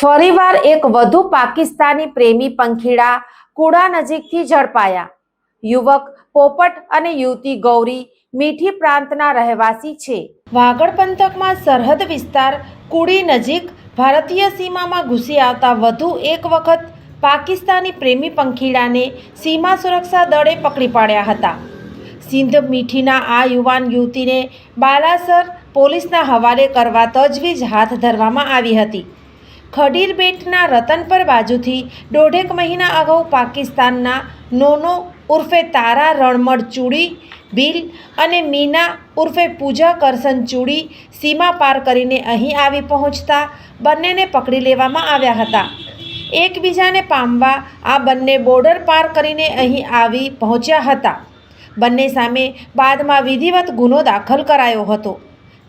ફરીવાર એક વધુ પાકિસ્તાની પ્રેમી પંખીડા કુડા નજીકથી ઝડપાયા. યુવક પોપટ અને યુવતી ગૌરી મીઠી પ્રાંતના રહેવાસી છે. વાગડ પંથકમાં સરહદ વિસ્તાર કુડી નજીક ભારતીય સીમામાં ઘૂસી આવતા વધુ એક વખત પાકિસ્તાની પ્રેમી પંખીડાને સીમા સુરક્ષા દળે પકડી પાડ્યા હતા. સિંધ મીઠીના આ યુવાન યુવતીને બાલાસર પોલીસના હવાલે કરવા તજવીજ હાથ ધરવામાં આવી હતી. ખડીર બેટના રતનપર બાજુથી દોઢેક મહિના અગાઉ પાકિસ્તાનના નોનો ઉર્ફે તારા રણમડ ચૂડી, બિલ અને મીના ઉર્ફે પૂજા કરસન ચૂડી સીમા પાર કરીને અહીં આવી પહોંચતા બંનેને પકડી લેવામાં આવ્યા હતા. એકબીજાને પામવા આ બંને બોર્ડર પાર કરીને અહીં આવી પહોંચ્યા હતા. બંને સામે બાદમાં વિધિવત ગુનો દાખલ કરાયો હતો.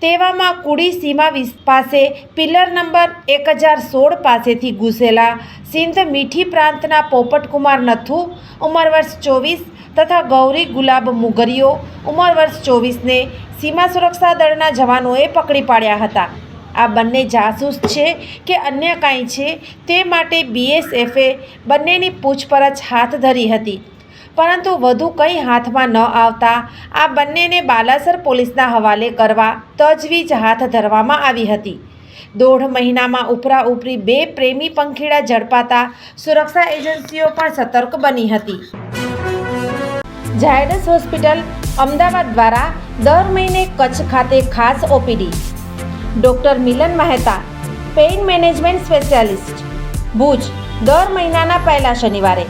તેવામાં કુડી સીમા પાસે, પિલર નંબર એક હજાર સોળ પાસેથી ઘૂસેલા. સિંધ મીઠી પ્રાંતના પોપટકુમાર નથુ, ઉંમર વર્ષ ચોવીસ, તથા ગૌરી ગુલાબ મુગરીઓ, ઉંમર વર્ષ ચોવીસને સીમા સુરક્ષા દળના જવાનોએ પકડી પાડ્યા હતા. આ બંને જાસૂસ છે કે અન્ય કાંઈ છે તે માટે બીએસએફે બંનેની પૂછપરછ હાથ ધરી હતી. પરંતુ વધુ કંઈ હાથમાં ન આવતા આ બંનેને બાલાસર પોલીસના હવાલે કરવા તજવીજ હાથ ધરવામાં આવી હતી. દોઢ મહિનામાં ઉપરા ઉપરી બે પ્રેમી પંખીડા ઝડપાતા સુરક્ષા એજન્સીઓ પણ સતર્ક બની હતી. ઝાયડસ હોસ્પિટલ અમદાવાદ દ્વારા દર મહિને કચ્છ ખાતે ખાસ OPD. Doctor Milan Mehta, pain management specialist. Bhuj, દર મહિનાના પહેલા શનિવારે.